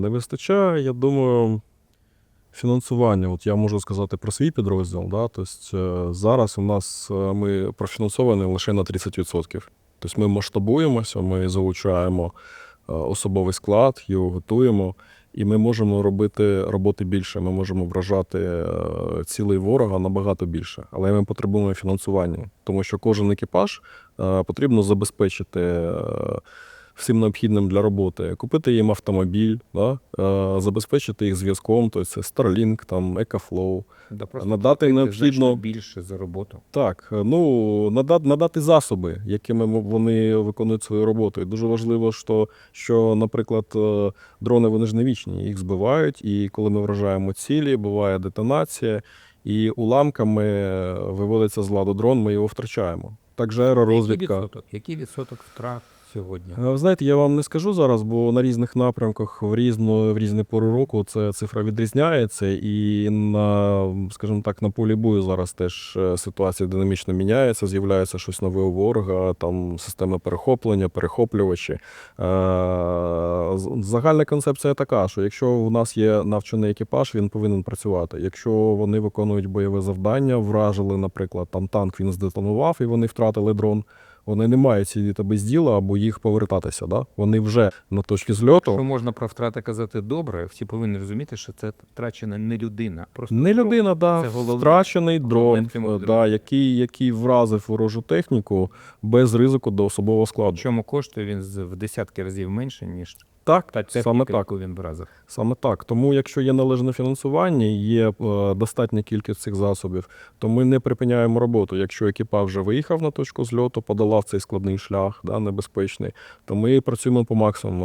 Не вистачає, я думаю, фінансування. От я можу сказати про свій підрозділ. Да? Тобто, е, зараз у нас е, ми профінансовані лише на 30%. Тобто ми масштабуємося, ми залучаємо е, особовий склад, його готуємо, і ми можемо робити роботи більше. Ми можемо вражати цілий ворога набагато більше. Але ми потребуємо фінансування, тому що кожен екіпаж потрібно забезпечити. Всім необхідним для роботи, купити їм автомобіль, да? е, забезпечити їх зв'язком, тобто це Starlink, там, EcoFlow. Да, просто Надати необхідно- більше за роботу. Так, е, ну надати, надати засоби, якими вони виконують свою роботу. І дуже важливо, що, що, наприклад, е, дрони вони ж не вічні, їх збивають, і коли ми вражаємо цілі, буває детонація, і уламками виводиться з ладу дрон, ми його втрачаємо. Так же Який відсоток? Який відсоток втрат сьогодні? Ви знаєте, я вам не скажу зараз, бо на різних напрямках в різну в різні пори року це цифра відрізняється, і на, скажімо так, на полі бою зараз теж е, ситуація динамічно міняється, з'являється щось нове у ворога, там системи перехоплення, перехоплювачі. Е, Загальна концепція така, що якщо у нас є навчений екіпаж, він повинен працювати. Якщо вони виконують бойове завдання, вражили, наприклад, там танк він здетонував і вони втратили дрон. Вони не мають сидіти без діла або їх повертатися. Да? Вони вже на точці зльоту. Що можна про втрати казати добре, всі повинні розуміти, що це втрачена не людина. Просто Не дрон. людина, да, Це головне. втрачений дрон, Головне е, дроні. да, який, який вразив ворожу техніку без ризику до особового складу. Чому коштує він в десятки разів менше, ніж Так, та техніки, саме так. він вразив. Саме так. Тому, якщо є належне фінансування, є е, достатня кількість цих засобів, то ми не припиняємо роботу. Якщо екіпаж вже виїхав на точку зльоту, подолав цей складний шлях, да, небезпечний, то ми працюємо по максимуму.